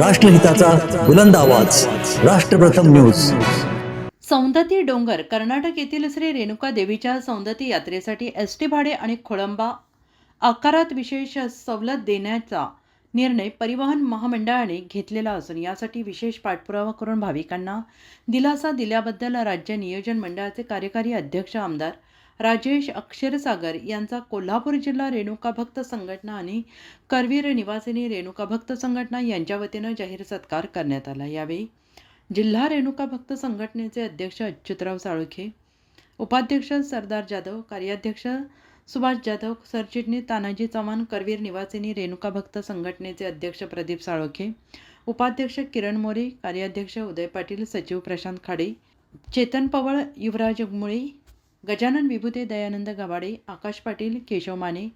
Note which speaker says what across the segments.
Speaker 1: राष्ट्रहिताचा बुलंद आवाज. राष्ट्रप्रथम न्यूज.
Speaker 2: सौंदती डोंगर कर्नाटक येथील श्री रेणुका देवीच्या सौंदती यात्रेसाठी एस टी भाडे आणि खोळंबा आकारात विशेष सवलत देण्याचा निर्णय परिवहन महामंडळाने घेतलेला असून यासाठी विशेष पाठपुरावा करून भाविकांना दिलासा दिल्याबद्दल राज्य नियोजन मंडळाचे कार्यकारी अध्यक्ष आमदार राजेश अक्षरसागर यांचा कोल्हापूर जिल्हा रेणुका भक्त संघटना आणि करवीर निवासिनी रेणुका भक्त संघटना यांच्या वतीनं जाहीर सत्कार करण्यात आला. यावेळी जिल्हा रेणुका भक्त संघटनेचे अध्यक्ष अच्युतराव साळुखे उपाध्यक्ष सरदार जाधव कार्याध्यक्ष सुभाष जाधव सरचिटणीस तानाजी चव्हाण करवीर निवासिनी रेणुका भक्त संघटनेचे अध्यक्ष प्रदीप साळोखे उपाध्यक्ष किरण मोरे कार्याध्यक्ष उदय पाटील सचिव प्रशांत खाडे चेतन पवळ युवराज मुळे गजानन विभूते दयानंद गवाडे आकाश पाटील केशव माने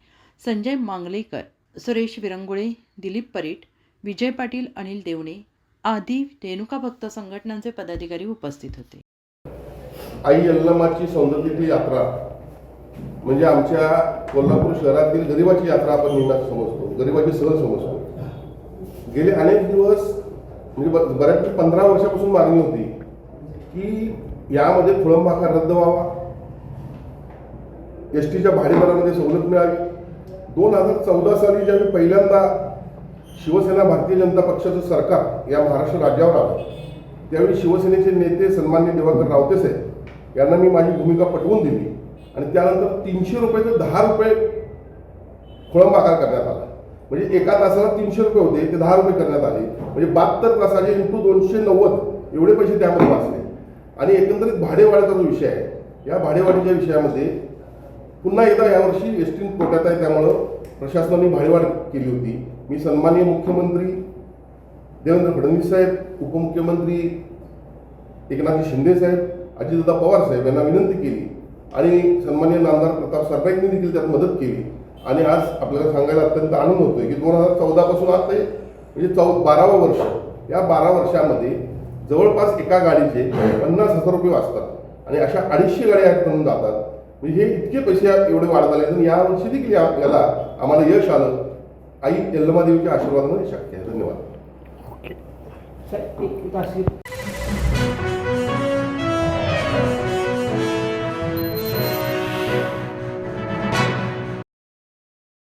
Speaker 2: संजय मांगलेकर सुरेश विरंगुळे दिलीप परीट विजय पाटील अनिल देवणे आदी रेणुका भक्त संघटनांचे पदाधिकारी उपस्थित होते.
Speaker 3: आई अल्लमाची सौंदर्याची यात्रा म्हणजे आमच्या कोल्हापूर शहरातील गरिबाची यात्रा आपण नेहमी समजतो गरिबाची सहल समजतो. गेले अनेक दिवस म्हणजे बऱ्यापैकी पंधरा वर्षापासून मागणी होती की यामध्ये फुळंबाकार रद्द व्हावा. एस टीच्या भाडेदरामध्ये सवलत मिळावी. दोन हजार चौदा साली ज्यावेळी पहिल्यांदा शिवसेना भारतीय जनता पक्षाचं सरकार या महाराष्ट्र राज्यावर आलं त्यावेळी शिवसेनेचे नेते सन्मान्य दिवाकर रावते साहेब यांना मी माझी भूमिका पटवून दिली आणि त्यानंतर तीनशे रुपये ते दहा रुपये खोळंब आकार करण्यात आला. म्हणजे एका तासाला तीनशे रुपये होते ते दहा रुपये करण्यात आले. म्हणजे बहात्तर तासाचे इंटू दोनशे नव्वद एवढे पैसे त्यामध्ये वाचले. आणि एकंदरीत भाडेवाढीचा जो विषय आहे या भाडेवाढीच्या विषयामध्ये पुन्हा एकदा यावर्षी एस टी तोट्यात आहे त्यामुळं प्रशासनाने भाडेवाढ केली होती. मी सन्माननीय मुख्यमंत्री देवेंद्र फडणवीस साहेब उपमुख्यमंत्री एकनाथ शिंदे साहेब अजितदादा पवार साहेब यांना विनंती केली आणि सन्मान्य नामदार प्रताप सरनाईकने देखील त्यात मदत केली. आणि आज आपल्याला सांगायला अत्यंत आनंद होतोय की दोन हजार चौदापासून आज ते म्हणजे चौ बारावं वर्ष. या बारा वर्षामध्ये जवळपास एका गाडीचे पन्नास हजार रुपये वाचतात आणि अशा अडीचशे गाड्या म्हणून जातात. म्हणजे हे इतके पैसे एवढे वाढत आले आणि यावर्षी देखील या- याला आम्हाला यश आलं. आई यल्लमादेवीच्या आशीर्वादामध्ये शक्य आहे. धन्यवाद.